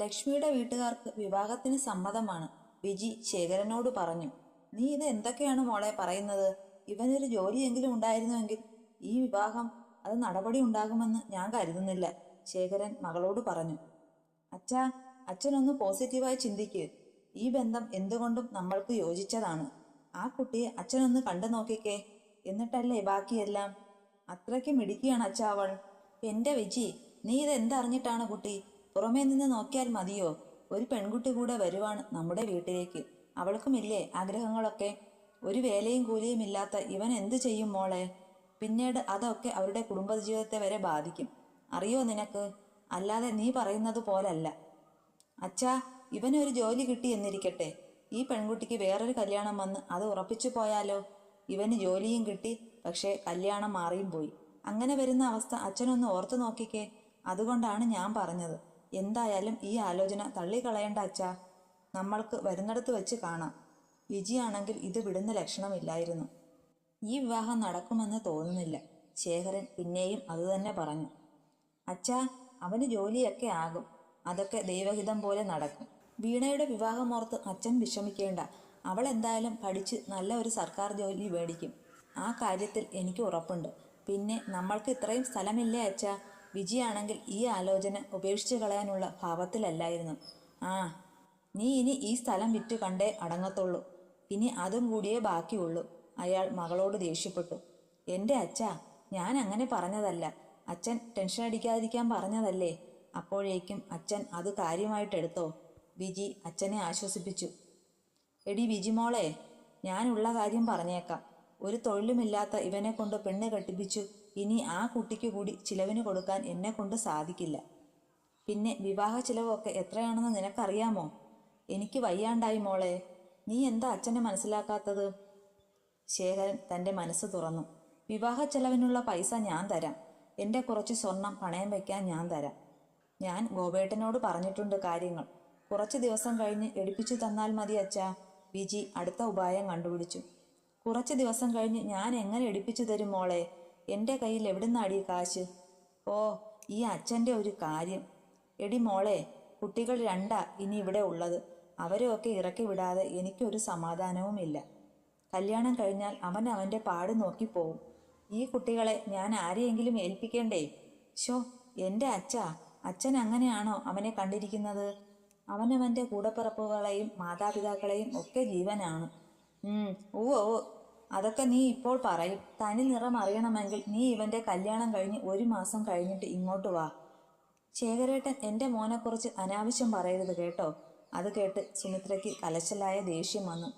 ലക്ഷ്മിയുടെ വീട്ടുകാർക്ക് വിവാഹത്തിന് സമ്മതമാണ്. വിജി ശേഖരനോട് പറഞ്ഞു നീ ഇത് എന്തൊക്കെയാണ് മോളെ പറയുന്നത്? ഇവനൊരു ജോലിയെങ്കിലും ഉണ്ടായിരുന്നുവെങ്കിൽ ഈ വിവാഹം അത് നടപടി ഉണ്ടാകുമെന്ന് ഞാൻ കരുതുന്നില്ല ശേഖരൻ മകളോട് പറഞ്ഞു. അച്ഛാ അച്ഛനൊന്ന് പോസിറ്റീവായി ചിന്തിക്ക്. ഈ ബന്ധം എന്തുകൊണ്ടും നമ്മൾക്ക് യോജിച്ചതാണ്. ആ കുട്ടിയെ അച്ഛനൊന്ന് കണ്ടു നോക്കിക്കേ. എന്നിട്ടല്ലേ ബാക്കിയെല്ലാം? അത്രയ്ക്ക് അച്ഛാ അവൾ. എന്റെ വിജി നീ ഇത് എന്തറിഞ്ഞിട്ടാണ് കുട്ടി? പുറമേ നിന്ന് നോക്കിയാൽ മതിയോ? ഒരു പെൺകുട്ടി കൂടെ വരുവാണ് നമ്മുടെ വീട്ടിലേക്ക്. അവൾക്കുമില്ലേ ആഗ്രഹങ്ങളൊക്കെ? ഒരു വേലയും കൂലിയും ഇല്ലാത്ത ഇവൻ എന്തു ചെയ്യും മോളെ? പിന്നീട് അതൊക്കെ അവരുടെ കുടുംബജീവിതത്തെ വരെ ബാധിക്കും. അറിയോ നിനക്ക്? അല്ലാതെ നീ പറയുന്നത് പോലല്ല. അച്ഛാ ഇവനൊരു ജോലി കിട്ടി എന്നിരിക്കട്ടെ. ഈ പെൺകുട്ടിക്ക് വേറൊരു കല്യാണം വന്ന് അത് ഉറപ്പിച്ചു പോയാലോ? ഇവന് ജോലിയും കിട്ടി പക്ഷേ കല്യാണം മാറിയും പോയി. അങ്ങനെ വരുന്ന അവസ്ഥ അച്ഛനൊന്ന് ഓർത്തു നോക്കിക്കേ. അതുകൊണ്ടാണ് ഞാൻ പറഞ്ഞത്. എന്തായാലും ഈ ആലോചന തള്ളിക്കളയേണ്ട അച്ഛാ. നമ്മൾക്ക് വരുന്നിടത്ത് വെച്ച് കാണാം. വിജിയാണെങ്കിൽ ഇത് വിടുന്ന ലക്ഷണമില്ലായിരുന്നു. ഈ വിവാഹം നടക്കുമെന്ന് തോന്നുന്നില്ല. ശേഖരൻ പിന്നെയും അതുതന്നെ പറഞ്ഞു. അച്ഛാ അവന് ജോലിയൊക്കെ ആകും. അതൊക്കെ ദൈവഹിതം പോലെ നടക്കും. വീണയുടെ വിവാഹമോർത്ത് അച്ഛൻ വിഷമിക്കേണ്ട. അവൾ എന്തായാലും പഠിച്ച് നല്ല ഒരു സർക്കാർ ജോലി മേടിക്കും. ആ കാര്യത്തിൽ എനിക്ക് ഉറപ്പുണ്ട്. പിന്നെ നമ്മൾക്ക് ഇത്രയും സ്ഥലമില്ലേ അച്ഛാ? വിജയാണെങ്കിൽ ഈ ആലോചന ഉപേക്ഷിച്ചു കളയാനുള്ള ഭാവത്തിലല്ലായിരുന്നു. ആ നീ ഇനി ഈ സ്ഥലം വിറ്റ് കണ്ടേ അടങ്ങത്തുള്ളൂ. ഇനി അതും കൂടിയേ ബാക്കിയുള്ളൂ. അയാൾ മകളോട് ദേഷ്യപ്പെട്ടു. എന്റെ അച്ഛാ ഞാൻ അങ്ങനെ പറഞ്ഞതല്ല. അച്ഛൻ ടെൻഷൻ അടിക്കാതിരിക്കാൻ പറഞ്ഞതല്ലേ? അപ്പോഴേക്കും അച്ഛൻ അത് കാര്യമായിട്ടെടുത്തോ? വിജി അച്ഛനെ ആശ്വസിപ്പിച്ചു. എടി വിജിമോളെ ഞാനുള്ള കാര്യം പറഞ്ഞേക്കാം. ഒരു തൊഴിലുമില്ലാത്ത ഇവനെ കൊണ്ട് പെണ്ണ് കെട്ടിപ്പിച്ചു ഇനി ആ കുട്ടിക്ക് കൂടി ചിലവിന് കൊടുക്കാൻ എന്നെ കൊണ്ട് സാധിക്കില്ല. പിന്നെ വിവാഹ ചിലവൊക്കെ എത്രയാണെന്ന് നിനക്കറിയാമോ? എനിക്ക് വയ്യാണ്ടായി മോളെ. നീ എന്താ അച്ഛനെ മനസ്സിലാക്കാത്തത്? ശേഖരൻ തന്റെ മനസ്സ് തുറന്നു. വിവാഹ ചെലവിനുള്ള പൈസ ഞാൻ തരാം. എന്റെ കുറച്ച് സ്വർണം പണയം വയ്ക്കാൻ ഞാൻ തരാം. ഞാൻ ഗോപേട്ടനോട് പറഞ്ഞിട്ടുണ്ട് കാര്യങ്ങൾ. കുറച്ച് ദിവസം കഴിഞ്ഞ് എടുപ്പിച്ചു തന്നാൽ മതി അച്ഛാ. വിജി അടുത്ത ഉപായം കണ്ടുപിടിച്ചു. കുറച്ച് ദിവസം കഴിഞ്ഞ് ഞാൻ എങ്ങനെ എടുപ്പിച്ചു തരും മോളെ? എന്റെ കയ്യിൽ എവിടുന്നാടി കാശ്? ഓ ഈ അച്ഛന്റെ ഒരു കാര്യം. എടി മോളെ കുട്ടികൾ രണ്ടാ ഇനി ഇവിടെ ഉള്ളത്. അവരെയൊക്കെ ഇറക്കി വിടാതെ എനിക്കൊരു സമാധാനവുമില്ല. കല്യാണം കഴിഞ്ഞാൽ അവൻ അവന്റെ പാട് നോക്കി നോക്കിപ്പോവും ഈ കുട്ടികളെ ഞാൻ ആരെയെങ്കിലും ഏൽപ്പിക്കേണ്ടേ? ഷോ എന്റെ അച്ഛാ അച്ഛൻ അങ്ങനെയാണോ അവനെ കണ്ടിരിക്കുന്നത്? അവനവന്റെ കൂടപ്പിറപ്പുകളെയും മാതാപിതാക്കളെയും ഒക്കെ ജീവനാണ്. ഉം ഓ ഓ അതൊക്കെ നീ ഇപ്പോൾ പറയും. തനി നിറം അറിയണമെങ്കിൽ നീ ഇവന്റെ കല്യാണം കഴിഞ്ഞ് ഒരു മാസം കഴിഞ്ഞിട്ട് ഇങ്ങോട്ട് വാ. ശേഖരേട്ടൻ എന്റെ മോനെക്കുറിച്ച് അനാവശ്യം പറയരുത് കേട്ടോ. അത് കേട്ട് സുമിത്രയ്ക്ക് കലശലായ ദേഷ്യം വന്നു.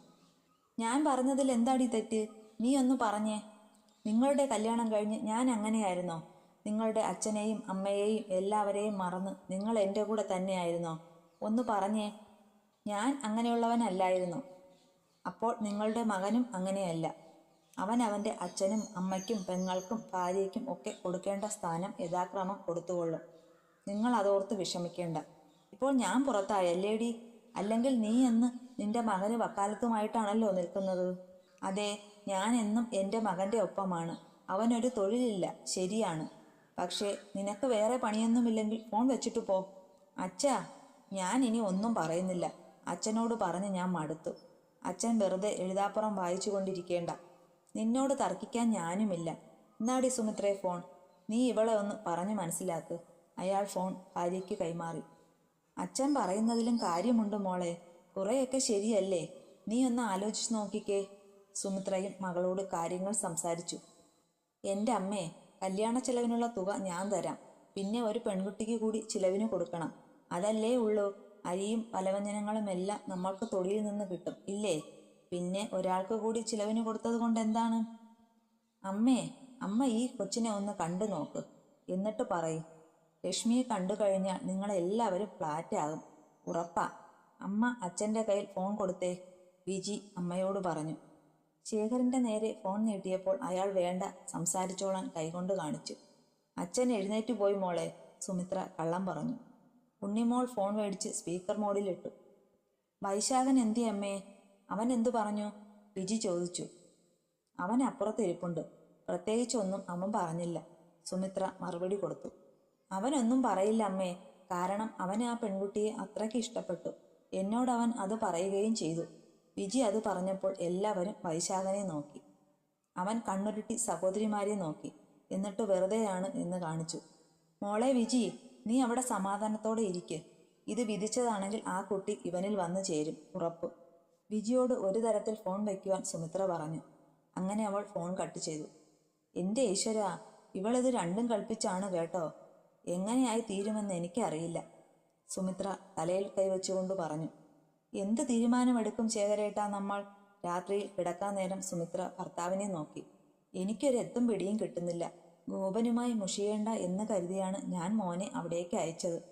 ഞാൻ പറഞ്ഞതിൽ എന്താടി തെറ്റ്? നീ ഒന്ന് പറഞ്ഞേ. നിങ്ങളുടെ കല്യാണം കഴിഞ്ഞ് ഞാൻ അങ്ങനെയായിരുന്നോ? നിങ്ങളുടെ അച്ഛനെയും അമ്മയെയും എല്ലാവരെയും മറന്ന് നിങ്ങൾ എന്റെ കൂടെ തന്നെയായിരുന്നോ? ഒന്ന് പറഞ്ഞേ. ഞാൻ അങ്ങനെയുള്ളവനല്ലായിരുന്നു. അപ്പോൾ നിങ്ങളുടെ മകനും അങ്ങനെയല്ല. അവൻ അവന്റെ അച്ഛനും അമ്മയ്ക്കും പെങ്ങൾക്കും ഭാര്യയ്ക്കും ഒക്കെ കൊടുക്കേണ്ട സ്ഥാനം യഥാക്രമം കൊടുത്തുകൊള്ളും. നിങ്ങൾ അതോർത്ത് വിഷമിക്കേണ്ട. ഇപ്പോൾ ഞാൻ പുറത്തായല്ലേടി അല്ലെങ്കിൽ നീ എന്ന് നിന്റെ മകന് വക്കാലത്തുമായിട്ടാണല്ലോ നിൽക്കുന്നത്? അതെ ഞാൻ എന്നും എന്റെ മകന്റെ ഒപ്പമാണ്. അവനൊരു തൊഴിലില്ല ശരിയാണ്. പക്ഷേ നിനക്ക് വേറെ പണിയൊന്നുമില്ലെങ്കിൽ ഫോൺ വെച്ചിട്ട് പോ. അച്ഛാ ഞാൻ ഇനി ഒന്നും പറയുന്നില്ല. അച്ഛനോട് പറഞ്ഞ് ഞാൻ മടുത്തു. അച്ഛൻ വെറുതെ എഴുതാപ്പുറം വായിച്ചു കൊണ്ടിരിക്കേണ്ട നിന്നോട് തർക്കിക്കാൻ ഞാനുമില്ല. എന്നാടി സുമിത്രേ ഫോൺ? നീ ഇവളെ ഒന്ന് പറഞ്ഞു മനസ്സിലാക്ക്. അയാൾ ഫോൺ ഭാര്യയ്ക്ക് കൈമാറി. അച്ഛൻ പറയുന്നതിലും കാര്യമുണ്ട് മോളെ. കുറേയൊക്കെ ശരിയല്ലേ? നീ ഒന്ന് ആലോചിച്ച് നോക്കിക്കേ. സുമിത്രയും മകളോട് കാര്യങ്ങൾ സംസാരിച്ചു. എന്റെ അമ്മേ കല്യാണ ചെലവിനുള്ള തുക ഞാൻ തരാം. പിന്നെ ഒരു പെൺകുട്ടിക്ക് കൂടി ചിലവിന് കൊടുക്കണം. അതല്ലേ ഉള്ളൂ. അരിയും പലവ്യഞ്ജനങ്ങളും എല്ലാം നമ്മൾക്ക് തൊടിയിൽ നിന്ന് കിട്ടും ഇല്ലേ? പിന്നെ ഒരാൾക്ക് കൂടി ചിലവിന് കൊടുത്തത് കൊണ്ട് എന്താണ്? അമ്മേ അമ്മ ഈ കൊച്ചിനെ ഒന്ന് കണ്ടു നോക്ക്. എന്നിട്ട് പറയും. ലക്ഷ്മിയെ കണ്ടു കഴിഞ്ഞാൽ നിങ്ങൾ നിങ്ങളെല്ലാവരും ഫ്ലാറ്റാകും ഉറപ്പാ. അമ്മ അച്ഛന്റെ കയ്യിൽ ഫോൺ കൊടുത്തേ. വിജി അമ്മയോട് പറഞ്ഞു. ശേഖരന്റെ നേരെ ഫോൺ നീട്ടിയപ്പോൾ അയാൾ വേണ്ട സംസാരിച്ചോളാൻ കൈകൊണ്ട് കാണിച്ചു. അച്ഛൻ എഴുന്നേറ്റ് പോയി മോളെ. സുമിത്ര കള്ളം പറഞ്ഞു. ഉണ്ണിമോൾ ഫോൺ മേടിച്ച് സ്പീക്കർ മോഡിലിട്ടു. വൈശാഖൻ എന്തി അമ്മേ അവൻ എന്തു പറഞ്ഞു? വിജി ചോദിച്ചു. അവൻ അപ്പുറത്ത് ഇരിപ്പുണ്ട്. പ്രത്യേകിച്ചൊന്നും അമ്മ പറഞ്ഞില്ല. സുമിത്ര മറുപടി കൊടുത്തു. അവനൊന്നും പറയില്ല അമ്മേ. കാരണം അവൻ ആ പെൺകുട്ടിയെ അത്രയ്ക്ക് ഇഷ്ടപ്പെട്ടു. എന്നോടവൻ അത് പറയുകയും ചെയ്തു. വിജി അത് പറഞ്ഞപ്പോൾ എല്ലാവരും വൈശാഖനെ നോക്കി. അവൻ കണ്ണുരുട്ടി സഹോദരിമാരെ നോക്കി. എന്നിട്ട് വെറുതെയാണ് എന്ന് കാണിച്ചു. മോളെ വിജി നീ അവിടെ സമാധാനത്തോടെ ഇരിക്ക്. ഇത് വിധിച്ചതാണെങ്കിൽ ആ കുട്ടി ഇവനിൽ വന്നു ചേരും. ഉറപ്പ്. വിജിയോട് ഒരു തരത്തിൽ ഫോൺ വയ്ക്കുവാൻ സുമിത്ര പറഞ്ഞു. അങ്ങനെ അവൾ ഫോൺ കട്ട് ചെയ്തു. എന്റെ ഈശ്വര ഇവളിത് രണ്ടും കൽപ്പിച്ചാണ് കേട്ടോ. എങ്ങനെയായി തീരുമെന്ന് എനിക്കറിയില്ല സുമിത്ര തലയിൽ കൈവച്ചുകൊണ്ട് പറഞ്ഞു. എന്ത് തീരുമാനമെടുക്കും ശേഖരേട്ടാ നമ്മൾ? രാത്രിയിൽ കിടക്കാൻ നേരം സുമിത്ര ഭർത്താവിനെ നോക്കി. എനിക്കൊരു എത്തും പിടിയും കിട്ടുന്നില്ല. ഗോപനുമായി മുഷിയേണ്ട എന്ന് കരുതിയാണ് ഞാൻ മോനെ അവിടേക്ക് അയച്ചത്.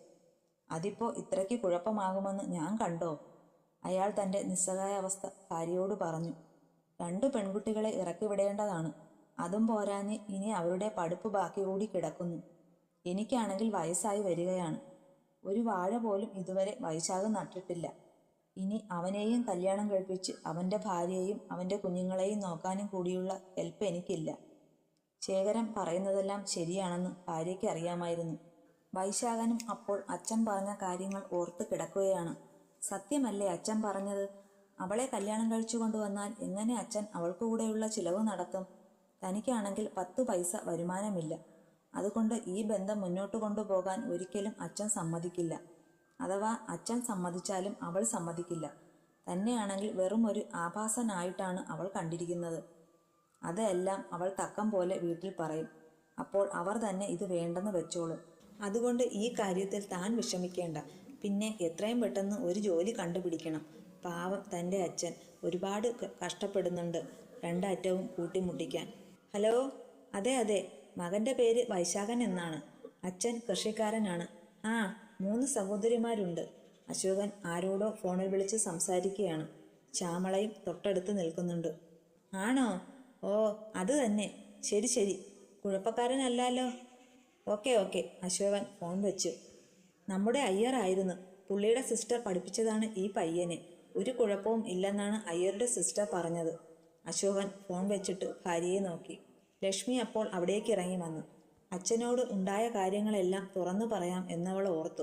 അതിപ്പോ ഇത്രയ്ക്ക് കുഴപ്പമാകുമെന്ന് ഞാൻ കണ്ടോ? അയാൾ നിസ്സഹായ അവസ്ഥ ഭാര്യയോട് പറഞ്ഞു. രണ്ടു പെൺകുട്ടികളെ ഇറക്കി വിടേണ്ടതാണ്. അതും പോരാഞ്ഞ് ഇനി അവരുടെ പടുപ്പ് ബാക്കി കൂടി കിടക്കുന്നു. എനിക്കാണെങ്കിൽ വയസ്സായി വരികയാണ്. ഒരു വാഴ പോലും ഇതുവരെ വൈശാഖ് നട്ടിട്ടില്ല. ഇനി അവനെയും കല്യാണം കഴിപ്പിച്ച് അവന്റെ ഭാര്യയെയും അവന്റെ കുഞ്ഞുങ്ങളെയും നോക്കാനും കൂടിയുള്ള ഹെൽപ്പ് എനിക്കില്ല. ശേഖരൻ പറയുന്നതെല്ലാം ശരിയാണെന്ന് ഭാര്യയ്ക്ക് അറിയാമായിരുന്നു. വൈശാഖനും അപ്പോൾ അച്ഛൻ പറഞ്ഞ കാര്യങ്ങൾ ഓർത്ത് കിടക്കുകയാണ്. സത്യമല്ലേ അച്ഛൻ പറഞ്ഞത്? അവളെ കല്യാണം കഴിച്ചു കൊണ്ടുവന്നാൽ എങ്ങനെ അച്ഛൻ അവൾക്കു കൂടെയുള്ള ചിലവ് നടത്തും? തനിക്കാണെങ്കിൽ പത്ത് പൈസ വരുമാനമില്ല. അതുകൊണ്ട് ഈ ബന്ധം മുന്നോട്ട് കൊണ്ടുപോകാൻ ഒരിക്കലും അച്ഛൻ സമ്മതിക്കില്ല. അഥവാ അച്ഛൻ സമ്മതിച്ചാലും അവൾ സമ്മതിക്കില്ല. തന്നെയാണെങ്കിൽ വെറും ഒരു ആഭാസനായിട്ടാണ് അവൾ കണ്ടിരിക്കുന്നത്. അതെല്ലാം അവൾ തക്കം പോലെ വീട്ടിൽ പറയും. അപ്പോൾ അവർ തന്നെ ഇത് വേണ്ടെന്ന് വെച്ചോളും. അതുകൊണ്ട് ഈ കാര്യത്തിൽ താൻ വിഷമിക്കേണ്ട. പിന്നെ എത്രയും പെട്ടെന്ന് ഒരു ജോലി കണ്ടുപിടിക്കണം. പാവം തന്റെ അച്ഛൻ ഒരുപാട് കഷ്ടപ്പെടുന്നുണ്ട്. രണ്ടറ്റവും കൂട്ടിമുട്ടിക്കാൻ. ഹലോ? അതെ അതെ. മകന്റെ പേര് വൈശാഖൻ എന്നാണ്. അച്ഛൻ കൃഷിക്കാരനാണ്. ആ മൂന്ന് സഹോദരിമാരുണ്ട്. അശോകൻ ആരോടോ ഫോണിൽ വിളിച്ച് സംസാരിക്കുകയാണ്. ശ്യാമളയും തൊട്ടടുത്ത് നിൽക്കുന്നുണ്ട്. ആണോ? ഓ അത് തന്നെ. ശരി ശരി. കുഴപ്പക്കാരനല്ലല്ലോ. Okay okay. അശോകൻ ഫോൺ വെച്ചു. നമ്മുടെ അയ്യറായിരുന്നു പുള്ളിയുടെ സിസ്റ്റർ പഠിപ്പിച്ചതാണ് ഈ പയ്യനെ. ഒരു കുഴപ്പവും ഇല്ലെന്നാണ് അയ്യരുടെ സിസ്റ്റർ പറഞ്ഞത്. അശോകൻ ഫോൺ വെച്ചിട്ട് ഭാര്യയെ നോക്കി. ലക്ഷ്മി അപ്പോൾ അവിടേക്ക് ഇറങ്ങി വന്നു. അച്ഛനോട് ഉണ്ടായ കാര്യങ്ങളെല്ലാം തുറന്നു പറയാം എന്നവൾ ഓർത്തു.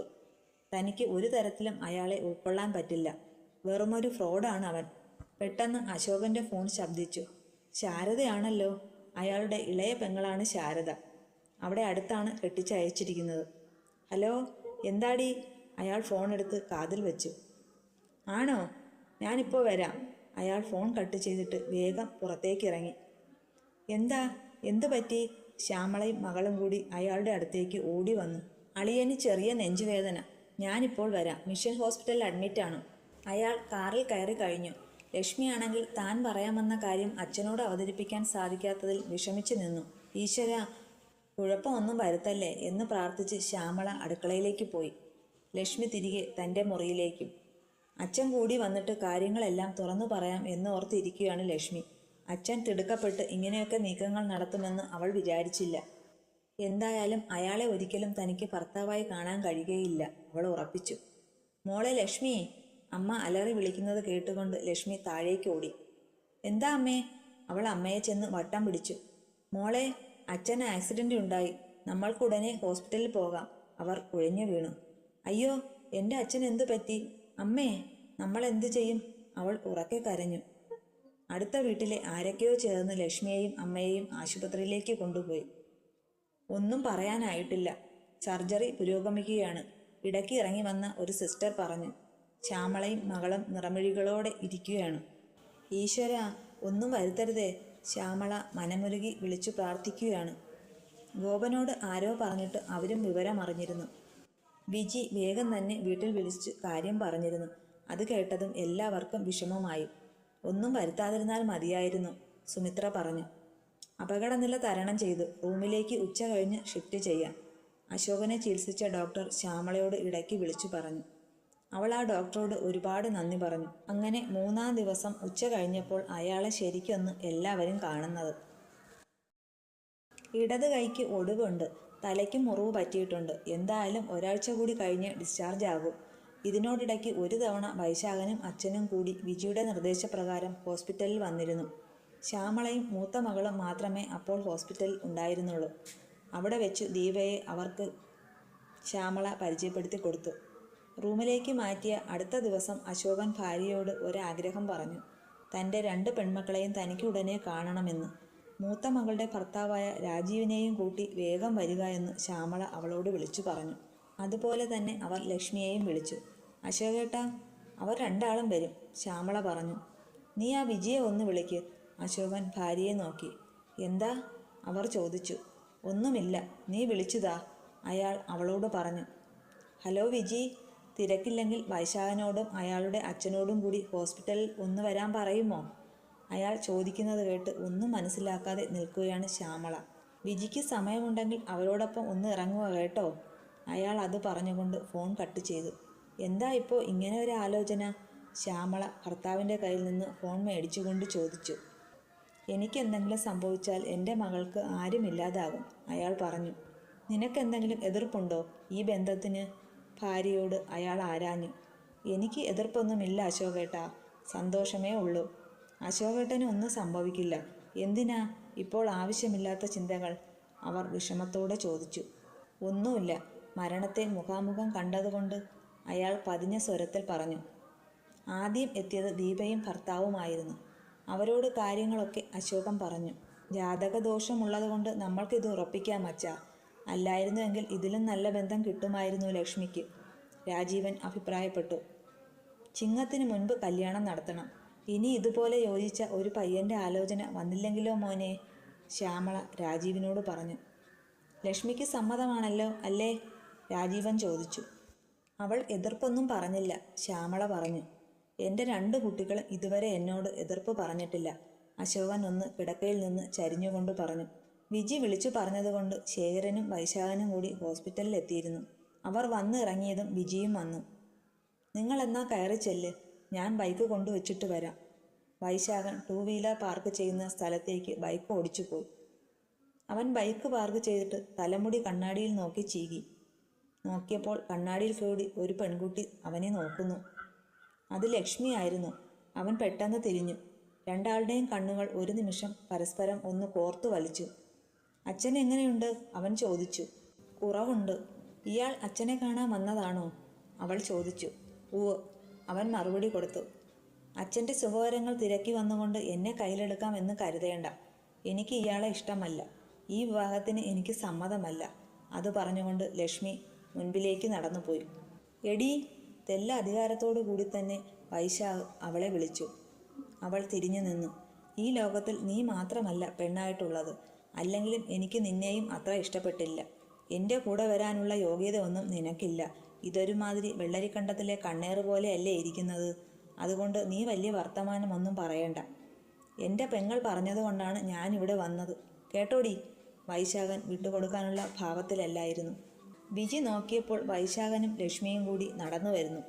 തനിക്ക് ഒരു തരത്തിലും അയാളെ ഉൾക്കൊള്ളാൻ പറ്റില്ല. വെറുമൊരു ഫ്രോഡാണ് അവൻ. പെട്ടെന്ന് അശോകന്റെ ഫോൺ ശബ്ദിച്ചു. ശാരദയാണല്ലോ? അയാളുടെ ഇളയ പെങ്ങളാണ് ശാരദ. അവിടെ അടുത്താണ് കെട്ടിച്ചയച്ചിരിക്കുന്നത്. ഹലോ? എന്താടി? അയാൾ ഫോൺ എടുത്ത് കാതിൽ വെച്ചു. ആണോ? ഞാനിപ്പോൾ വരാം. അയാൾ ഫോൺ കട്ട് ചെയ്തിട്ട് വേഗം പുറത്തേക്ക് ഇറങ്ങി. എന്താ? എന്തു പറ്റി? ശ്യാമളയും മകളും കൂടി അയാളുടെ അടുത്തേക്ക് ഓടി വന്നു. അളിയന് ചെറിയ നെഞ്ചുവേദന. ഞാനിപ്പോൾ വരാം. മിഷൻ ഹോസ്പിറ്റലിൽ അഡ്മിറ്റാണ് അയാൾ കാറിൽ കയറി കഴിഞ്ഞു. ലക്ഷ്മിയാണെങ്കിൽ താൻ പറയാമെന്ന കാര്യം അച്ഛനോട് അവതരിപ്പിക്കാൻ സാധിക്കാത്തതിൽ വിഷമിച്ചു നിന്നു. ഈശ്വര കുഴപ്പമൊന്നും വരുത്തല്ലേ എന്ന് പ്രാർത്ഥിച്ച് ശ്യാമള അടുക്കളയിലേക്ക് പോയി. ലക്ഷ്മി തിരികെ തന്റെ മുറിയിലേക്കും. അച്ഛൻ കൂടി വന്നിട്ട് കാര്യങ്ങളെല്ലാം തുറന്നു പറയാം എന്ന് ഓർത്തിരിക്കുകയാണ് ലക്ഷ്മി. അച്ഛൻ തിടുക്കപ്പെട്ട് ഇങ്ങനെയൊക്കെ നീക്കങ്ങൾ നടത്തുമെന്ന് അവൾ വിചാരിച്ചില്ല. എന്തായാലും അയാളെ ഒരിക്കലും തനിക്ക് ഭർത്താവായി കാണാൻ കഴിയുകയില്ല അവൾ ഉറപ്പിച്ചു. മോളെ ലക്ഷ്മി അമ്മ അലറി വിളിക്കുന്നത് കേട്ടുകൊണ്ട് ലക്ഷ്മി താഴേക്ക് ഓടി. എന്താ അമ്മേ? അവൾ അമ്മയെ ചെന്ന് വട്ടം പിടിച്ചു. മോളെ അച്ഛന് ആക്സിഡന്റ് ഉണ്ടായി. നമ്മൾക്കുടനെ ഹോസ്പിറ്റലിൽ പോകാം. അവർ കുഴഞ്ഞു വീണു. അയ്യോ എന്റെ അച്ഛൻ എന്തു പറ്റി? അമ്മേ നമ്മൾ എന്തു ചെയ്യും? അവൾ ഉറക്കെ കരഞ്ഞു. അടുത്ത വീട്ടിലെ ആരൊക്കെയോ ചേർന്ന് ലക്ഷ്മിയെയും അമ്മയെയും ആശുപത്രിയിലേക്ക് കൊണ്ടുപോയി. ഒന്നും പറയാനായിട്ടില്ല. സർജറി പുരോഗമിക്കുകയാണ്. ഇടയ്ക്ക് ഇറങ്ങി വന്ന ഒരു സിസ്റ്റർ പറഞ്ഞു ശ്യാമളയും മകളും നിറമിഴികളോടെ ഇരിക്കുകയാണ്. ഈശ്വര ഒന്നും വരുത്തരുതേ. ശ്യാമള മനമുരുകി വിളിച്ചു പ്രാർത്ഥിക്കുകയാണ്. ഗോപനോട് ആരോ പറഞ്ഞിട്ട് അവരും വിവരം അറിഞ്ഞിരുന്നു. വിജി വേഗം തന്നെ വീട്ടിൽ വിളിച്ച് കാര്യം പറഞ്ഞിരുന്നു. അത് കേട്ടതും എല്ലാവർക്കും വിഷമമായി. ഒന്നും വരുത്താതിരുന്നാൽ മതിയായിരുന്നു സുമിത്ര പറഞ്ഞു. അപകടനില തരണം ചെയ്തു. റൂമിലേക്ക് ഉച്ച കഴിഞ്ഞ് ഷിഫ്റ്റ് ചെയ്യാം അശോകനെ ചികിത്സിച്ച ഡോക്ടർ ശ്യാമളയോട് ഇടയ്ക്ക് വിളിച്ചു പറഞ്ഞു. അവൾ ആ ഡോക്ടറോട് ഒരുപാട് നന്ദി പറഞ്ഞു. അങ്ങനെ മൂന്നാം ദിവസം ഉച്ച കഴിഞ്ഞപ്പോൾ അയാളെ ശരിക്കൊന്ന് എല്ലാവരും കാണുന്നത്. ഇടത് കൈക്ക് ഒടിവുണ്ട്. തലയ്ക്ക് മുറിവ് പറ്റിയിട്ടുണ്ട്. എന്തായാലും ഒരാഴ്ച കൂടി കഴിഞ്ഞ് ഡിസ്ചാർജ് ആകും. ഇതിനോടിടയ്ക്ക് ഒരു തവണ വൈശാഖനും അച്ഛനും കൂടി വിജിയുടെ നിർദ്ദേശപ്രകാരം ഹോസ്പിറ്റലിൽ വന്നിരുന്നു. ശ്യാമളയും മൂത്ത മകളും മാത്രമേ അപ്പോൾ ഹോസ്പിറ്റലിൽ ഉണ്ടായിരുന്നുള്ളൂ. അവിടെ വെച്ച് ദീപയെ അവർക്ക് ശ്യാമള പരിചയപ്പെടുത്തി കൊടുത്തു. റൂമിലേക്ക് മാറ്റിയ അടുത്ത ദിവസം അശോകൻ ഭാര്യയോട് ഒരാഗ്രഹം പറഞ്ഞു. തന്റെ രണ്ട് പെൺമക്കളെയും തനിക്ക് ഉടനെ കാണണമെന്ന്. മൂത്ത മകളുടെ ഭർത്താവായ രാജീവിനെയും കൂട്ടി വേഗം വരിക എന്ന് ശ്യാമള അവളോട് വിളിച്ചു പറഞ്ഞു. അതുപോലെ തന്നെ അവർ ലക്ഷ്മിയെയും വിളിച്ചു. അശോകേട്ടാ അവർ രണ്ടാളും വരും ശ്യാമള പറഞ്ഞു. നീ ആ വിജയെ ഒന്ന് വിളിക്ക്. അശോകൻ ഭാര്യയെ നോക്കി. എന്താ? അവർ ചോദിച്ചു. ഒന്നുമില്ല നീ വിളിച്ചുതാ. അയാൾ അവളോട് പറഞ്ഞു. ഹലോ വിജി തിരക്കില്ലെങ്കിൽ വൈശാഖനോടും അയാളുടെ അച്ഛനോടും കൂടി ഹോസ്പിറ്റലിൽ ഒന്ന് വരാൻ പറയുമോ? അയാൾ ചോദിക്കുന്നത് കേട്ട് ഒന്നും മനസ്സിലാക്കാതെ നിൽക്കുകയാണ് ശ്യാമള. വിജിക്ക് സമയമുണ്ടെങ്കിൽ അവരോടൊപ്പം ഒന്ന് ഇറങ്ങുക കേട്ടോ. അയാൾ അത് പറഞ്ഞുകൊണ്ട് ഫോൺ കട്ട് ചെയ്തു. എന്താ ഇപ്പോൾ ഇങ്ങനെ ഒരു ആലോചന? ശ്യാമള ഭർത്താവിന്റെ കയ്യിൽ നിന്ന് ഫോൺ മേടിച്ചുകൊണ്ട് ചോദിച്ചു. എനിക്കെന്തെങ്കിലും സംഭവിച്ചാൽ എന്റെ മകൾക്ക് ആരുമില്ലാതാകും അയാൾ പറഞ്ഞു. നിനക്കെന്തെങ്കിലും എതിർപ്പുണ്ടോ ഈ ബന്ധത്തിന്? ഭാര്യയോട് അയാൾ ആരാഞ്ഞു. എനിക്ക് എതിർപ്പൊന്നുമില്ല അശോകേട്ടാ. സന്തോഷമേ ഉള്ളൂ. അശോകേട്ടന് ഒന്നും സംഭവിക്കില്ല. എന്തിനാ? ഇപ്പോൾ ആവശ്യമില്ലാത്ത ചിന്തകൾ. അവർ വിഷമത്തോടെ ചോദിച്ചു. ഒന്നുമില്ല. മരണത്തെ മുഖാമുഖം കണ്ടതുകൊണ്ട് അയാൾ പതിഞ്ഞ സ്വരത്തിൽ പറഞ്ഞു. ആദ്യം എത്തിയത് ദീപയും ഭർത്താവുമായിരുന്നു. അവരോട് കാര്യങ്ങളൊക്കെ അശോകം പറഞ്ഞു. ജാതകദോഷമുള്ളതുകൊണ്ട് നമ്മൾക്കിത് ഉറപ്പിക്കാം അച്ഛാ. അല്ലായിരുന്നുവെങ്കിൽ ഇതിലും നല്ല ബന്ധം കിട്ടുമായിരുന്നു ലക്ഷ്മിക്ക്. രാജീവൻ അഭിപ്രായപ്പെട്ടു. ചിങ്ങത്തിന് മുൻപ് കല്യാണം നടത്തണം. ഇനി ഇതുപോലെ യോജിച്ച ഒരു പയ്യന്റെ ആലോചന വന്നില്ലെങ്കിലോ മോനെ? ശ്യാമള രാജീവിനോട് പറഞ്ഞു. ലക്ഷ്മിക്ക് സമ്മതമാണല്ലോ അല്ലേ? രാജീവൻ ചോദിച്ചു. അവൾ എതിർപ്പൊന്നും പറഞ്ഞില്ല ശ്യാമള പറഞ്ഞു. എന്റെ രണ്ട് കുട്ടികൾ ഇതുവരെ എന്നോട് എതിർപ്പ് പറഞ്ഞിട്ടില്ല. അശോകൻ ഒന്ന് കിടക്കയിൽ നിന്ന് ചരിഞ്ഞുകൊണ്ട് പറഞ്ഞു. വിജി വിളിച്ചു പറഞ്ഞതുകൊണ്ട് ശേഖരനും വൈശാഖനും കൂടി ഹോസ്പിറ്റലിൽ എത്തിയിരുന്നു അവർ വന്ന് ഇറങ്ങിയതും വിജിയും വന്നു. നിങ്ങൾ എന്നാ കയറി ചെല്ല്. ഞാൻ ബൈക്ക് കൊണ്ടുവച്ചിട്ട് വരാം. വൈശാഖൻ ടൂ വീലർ പാർക്ക് ചെയ്യുന്ന സ്ഥലത്തേക്ക് ബൈക്ക് ഓടിച്ചു പോയി അവൻ ബൈക്ക് പാർക്ക് ചെയ്തിട്ട് തലമുടി കണ്ണാടിയിൽ നോക്കി ചീകി. നോക്കിയപ്പോൾ കണ്ണാടിയിൽ കൂടി ഒരു പെൺകുട്ടി അവനെ നോക്കുന്നു. അത് ലക്ഷ്മിയായിരുന്നു അവൻ പെട്ടെന്ന് തിരിഞ്ഞു. രണ്ടാളുടെയും കണ്ണുകൾ ഒരു നിമിഷം പരസ്പരം ഒന്ന് കോർത്തു വലിച്ചു. അച്ഛൻ എങ്ങനെയുണ്ട് അവൻ ചോദിച്ചു. കുറവുണ്ട്. ഇയാൾ അച്ഛനെ കാണാൻ വന്നതാണോ? അവൾ ചോദിച്ചു. ഉവ് അവൻ മറുപടി കൊടുത്തു. അച്ഛന്റെ സുഖകരങ്ങൾ തിരക്കി വന്നുകൊണ്ട് എന്നെ കയ്യിലെടുക്കാം എന്ന് കരുതേണ്ട. എനിക്ക് ഇയാളെ ഇഷ്ടമല്ല. ഈ വിവാഹത്തിന് എനിക്ക് സമ്മതമല്ല. അത് പറഞ്ഞുകൊണ്ട് ലക്ഷ്മി മുൻപിലേക്ക് നടന്നുപോയി. എടീ തെല്ല അധികാരത്തോടു കൂടി തന്നെ വൈശാഖ് അവളെ വിളിച്ചു. അവൾ തിരിഞ്ഞു നിന്നു. ഈ ലോകത്തിൽ നീ മാത്രമല്ല പെണ്ണായിട്ടുള്ളത്. അല്ലെങ്കിലും എനിക്ക് നിന്നെയും അത്ര ഇഷ്ടപ്പെട്ടില്ല. എന്റെ കൂടെ വരാനുള്ള യോഗ്യത ഒന്നും നിനക്കില്ല. ഇതൊരുമാതിരി വെള്ളരിക്കണ്ടത്തിലെ കണ്ണേറ് പോലെയല്ലേ ഇരിക്കുന്നത്? അതുകൊണ്ട് നീ വലിയ വർത്തമാനമൊന്നും പറയണ്ട. എന്റെ പെങ്ങൾ പറഞ്ഞതുകൊണ്ടാണ് ഞാനിവിടെ വന്നത്. കേട്ടോടി? വൈശാഖൻ വിട്ടുകൊടുക്കാനുള്ള ഭാവത്തിലല്ലായിരുന്നു. വിജി നോക്കിയപ്പോൾ വൈശാഖനും ലക്ഷ്മിയും കൂടി നടന്നു വരുന്നു